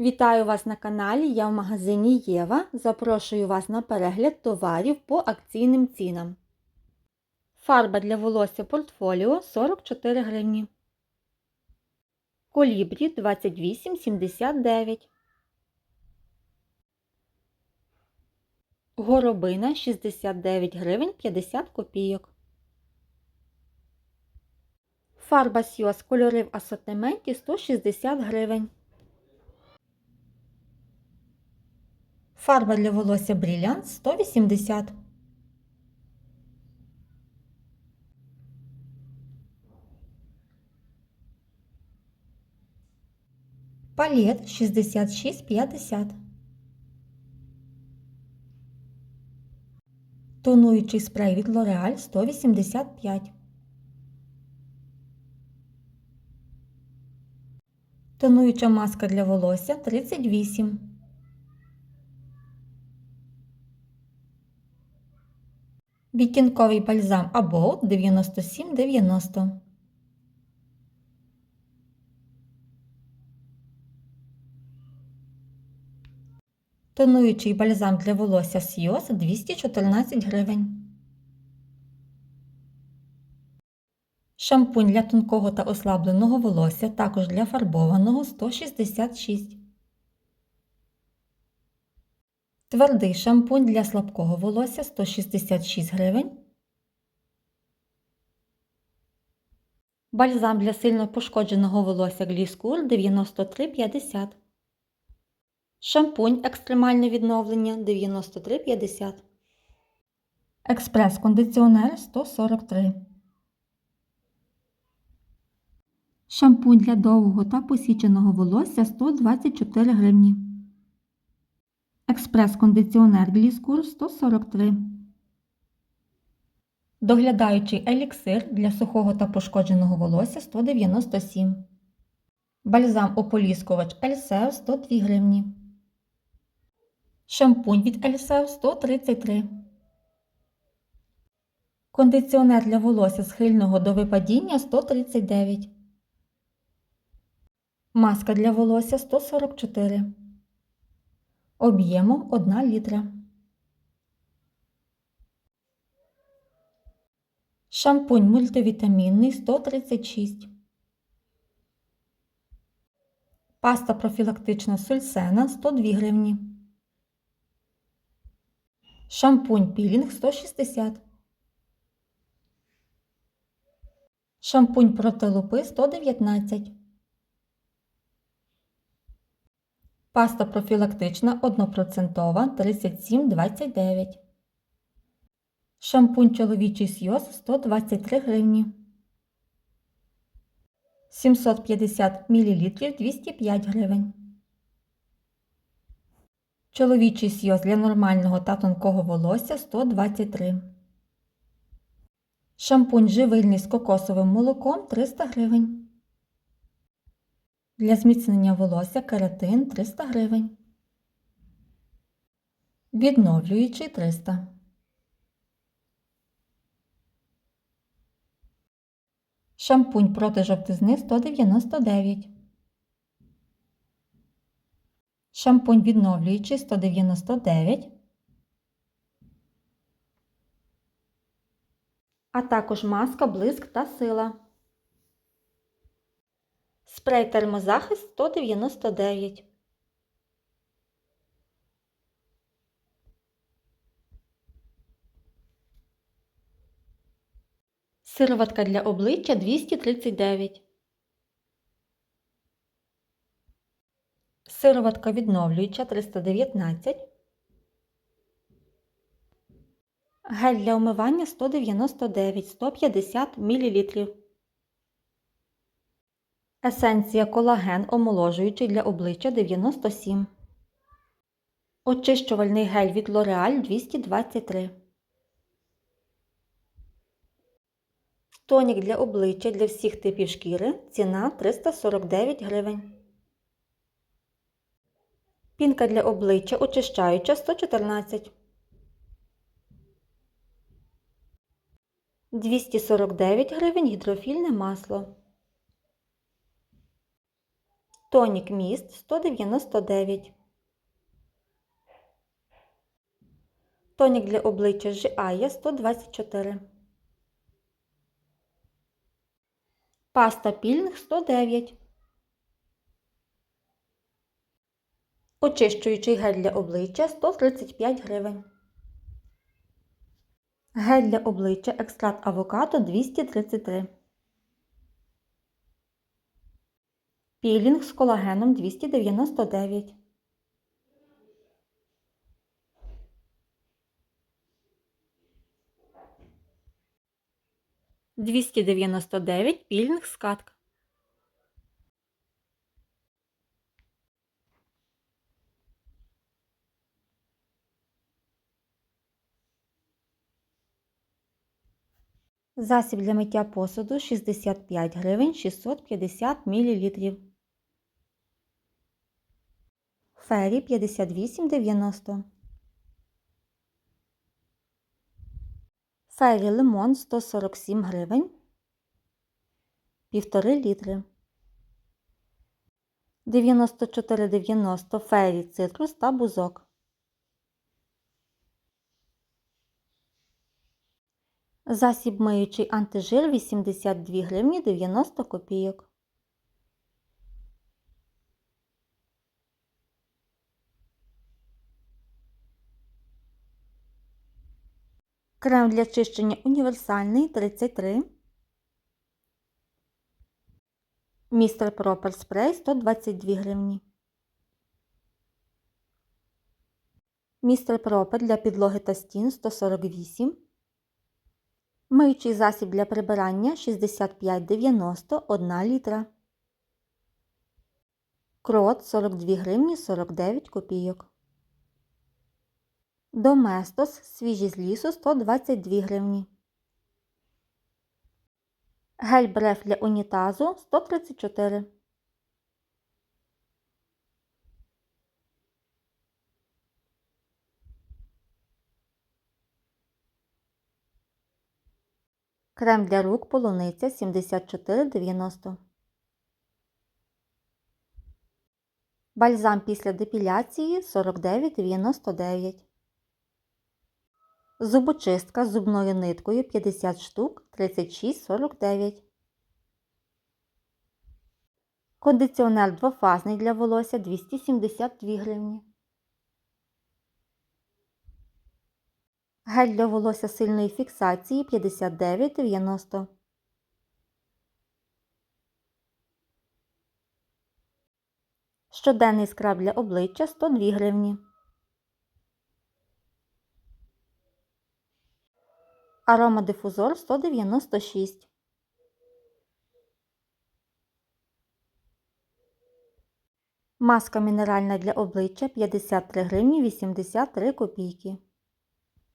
Вітаю вас на каналі. Я в магазині Єва. Запрошую вас на перегляд товарів по акційним цінам. Фарба для волосся портфоліо 44 гривні. Колібрі 28,79. Горобина 69 гривень 50 копійок. Фарба Сьос кольори в асортименті 160 гривень. Фарба для волосся Брілянт 180. Палет 66,50. Тонуючий спрей від L'Oreal 185. Тонуюча маска для волосся 38. Відтінковий бальзам About 97,90. Тонуючий бальзам для волосся Сіос 214 гривень. Шампунь для тонкого та ослабленого волосся, також для фарбованого 166. Твердий шампунь для слабкого волосся 166 гривень. Бальзам для сильно пошкодженого волосся Гліскур 93,50. Шампунь екстремальне відновлення 93,50. Експрес-кондиціонер 143. Шампунь для довгого та посіченого волосся 124 гривні. Експрес-кондиціонер Гліскур 143. Доглядаючий еліксир для сухого та пошкодженого волосся 197. Бальзам ополіскувач Ельсев 102 гривні. Шампунь від Ельсев 133. Кондиціонер для волосся схильного до випадіння 139. Маска для волосся 144. Об'ємом 1 літра. Шампунь мультивітамінний 136. Паста профілактична сульсена 102 гривні. Шампунь пілінг 160. Шампунь проти лупи 119. Паста профілактична 1% 37,29. Шампунь чоловічий Сйоз 123 гривні. 750 мл 205 гривень. Чоловічий сйоз для нормального та тонкого волосся 123. Шампунь живильний з кокосовим молоком 300 гривень. Для зміцнення волосся кератин 300 гривень. Відновлюючий 300. Шампунь проти жовтизни 199. Шампунь відновлюючий 199. А також маска, блиск та сила. Спрей термозахист 199. Сироватка для обличчя 239. Сироватка відновлююча 319. Гель для умивання 199 150 мл. Есенція колаген омоложуючий для обличчя 97. Очищувальний гель від L'Oreal 223. Тонік для обличчя для всіх типів шкіри. Ціна 349 гривень. Пінка для обличчя очищаюча 114. 249 гривень гідрофільне масло. Тонік міст 199. Тонік для обличчя Жіая 124. Паста пільнг 109. Очищуючий гель для обличчя 135 гривень. Гель для обличчя екстракт авокадо 233. Пілінг з колагеном 299. Двісті дев'яносто дев'ять пілінг скатка. Засіб для миття посуду 65 гривень 650 мл. Фері 58,90. Фері лимон 147 гривень. Півтори літри. 94,90 фері цитрус та бузок. Засіб миючий антижир 82 гривні 90 копійок. Крем для чищення універсальний 33. Містер Пропер спрей 122 гривні. Містер Пропер для підлоги та стін 148 Миючий засіб для прибирання 65,90 1 літра. Крот 42 гривні 49 копійок. Доместос свіжі з лісу 122 гривні. Гель бреф для унітазу 134. Крем для рук полуниця 74,90. Бальзам після депіляції 49,99. Зубочистка з зубною ниткою 50 штук 36,49. Кондиціонер двофазний для волосся 272 гривні. Гель для волосся сильної фіксації 59,90. Щоденний скраб для обличчя 102 гривні. Аромадифузор 196. Маска мінеральна для обличчя 53 гривні 83 копійки.